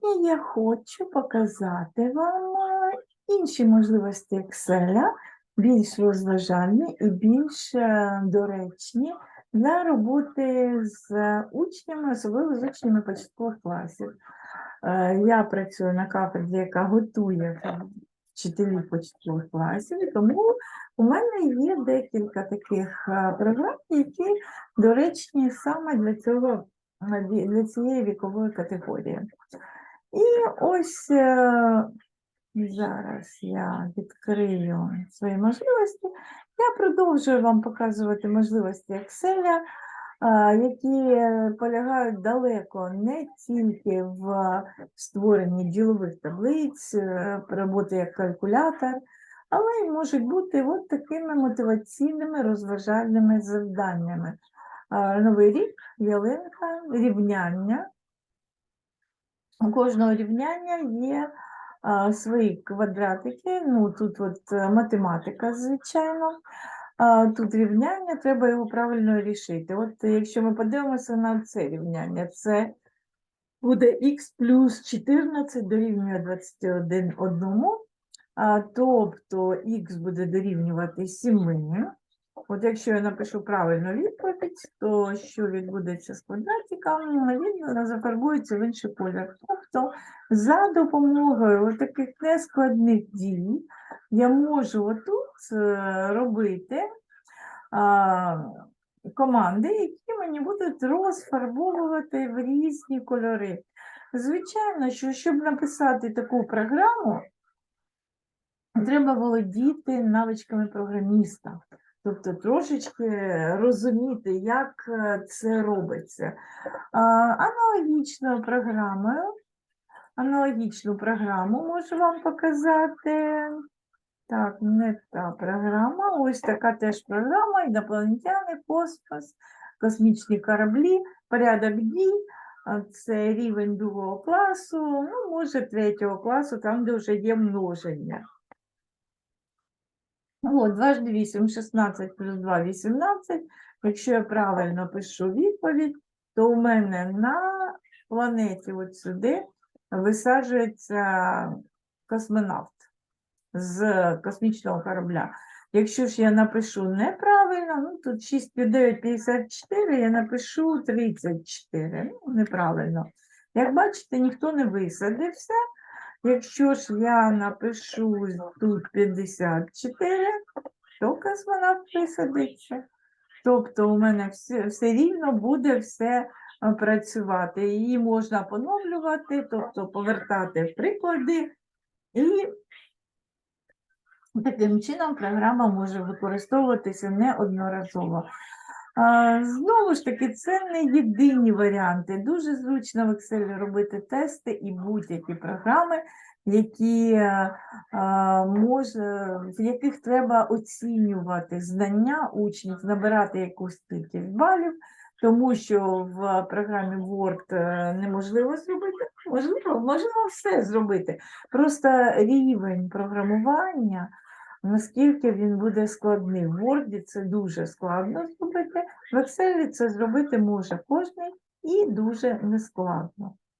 Сьогодні я хочу показати вам е, інші можливості Excel, більш розважальні і більш е, доречні для роботи з учнями, особливо з учнями початкових класів. Е, Я працюю на кафедрі, яка готує вчителів початкових класів, тому у мене є декілька таких е, програм, які доречні саме для цього е, для цієї вікової категорії. І ось е, зараз я відкрию свої можливості. Я продовжую вам показувати можливості Excel, е, які полягають далеко не тільки в створенні ділових таблиць, е, роботи як калькулятор, але й можуть бути от такими мотиваційними розважальними завданнями. Новий рік, ялинка, рівняння. У кожного рівняння є а, свої квадратики. Ну, тут от е, математика, звичайно. А, тут рівняння, треба його правильно рішити. От якщо ми подивимося на це рівняння, це буде х плюс 14 дорівнює 21 одному, а, тобто х буде дорівнювати 7. От якщо я напишу правильну відповідь, то що відбудеться з квадратиком, він зафарбується в інший колір. Тобто за допомогою таких нескладних дій я можу отут е, робити а, команди, які мені будуть розфарбовувати в різні кольори. Звичайно, що щоб написати таку програму, треба володіти навичками програміста. Тобто трошечки розуміти, як е, це робиться. Аналогічною програмою, аналогічну програму можу вам показати. Так, не та програма. Ось така теж програма, інопланетяни, космос, космічні кораблі, порядок дій. Це рівень другого класу, ну, може, третього класу, там, де вже є множення. От, дважди 8, 16 плюс 2, 18. Якщо я правильно пишу відповідь, то у мене на планеті от сюди висаджується космонавт з космічного корабля. Якщо ж я напишу неправильно, ну тут 6 під 9, 54, я напишу 34. Ну, неправильно. Як бачите, ніхто не висадився. Якщо ж я напишу тут 54, то космонавт висадиться. Тобто у мене все, все рівно буде все працювати. Її можна поновлювати, тобто повертати приклади, і таким чином програма може використовуватися неодноразово. Знову ж таки, це не єдині варіанти. Дуже зручно в Excel робити тести і будь-які програми, які, е, може, в яких треба оцінювати знання учнів, набирати якусь кількість балів, тому що в програмі Word е, неможливо зробити, можливо, можливо все зробити. Просто рівень програмування наскільки він буде складний. В Word це дуже складно зробити, в Excel це зробити може кожен і дуже нескладно.